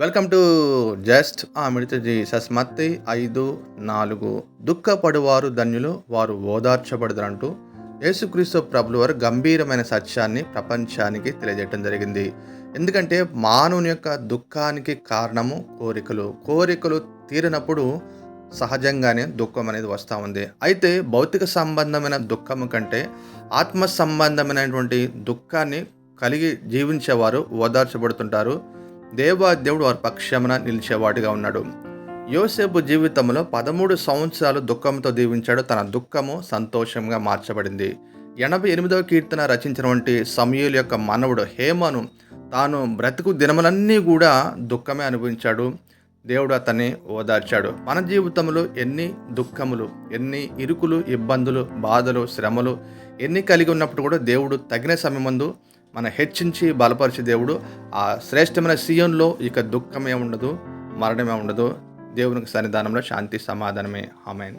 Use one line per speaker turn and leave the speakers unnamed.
Welcome to just ఆ Jesus సస్మత్తి ఐదు నాలుగు దుఃఖపడువారు ధన్యులు వారు ఓదార్చబడదరంటూ యేసుక్రీస్తు ప్రభులు వారు గంభీరమైన సత్యాన్ని ప్రపంచానికి తెలియజేయడం జరిగింది. ఎందుకంటే మానవుని యొక్క దుఃఖానికి కారణము కోరికలు. కోరికలు తీరినప్పుడు సహజంగానే దుఃఖం అనేది వస్తూ ఉంది. అయితే భౌతిక సంబంధమైన దుఃఖము కంటే ఆత్మ సంబంధమైనటువంటి దుఃఖాన్ని కలిగి జీవించేవారు ఓదార్చబడుతుంటారు. దేవా దేవుడు వారి పక్షమున నిలిచేవాడిగా ఉన్నాడు. యోసేపు జీవితంలో పదమూడు సంవత్సరాలు దుఃఖంతో దీవించాడు. తన దుఃఖము సంతోషంగా మార్చబడింది. ఎనభై ఎనిమిదవ కీర్తన రచించినటువంటి సమయుల యొక్క మనవుడు హేమను తాను బ్రతుకు దినములన్నీ కూడా దుఃఖమే అనుభవించాడు. దేవుడు అతన్ని ఓదార్చాడు. మన జీవితంలో ఎన్ని దుఃఖములు ఎన్ని ఇరుకులు ఇబ్బందులు బాధలు శ్రమలు ఎన్ని కలిగి ఉన్నప్పుడు కూడా దేవుడు తగిన సమయమందు మన హెచ్చించి బలపరిచే దేవుడు. ఆ శ్రేష్టమైన సీఎంలో ఇక దుఃఖమే ఉండదు మరణమే ఉండదు దేవునికి సన్నిధానంలో శాంతి సమాధానమే. ఆమెన్.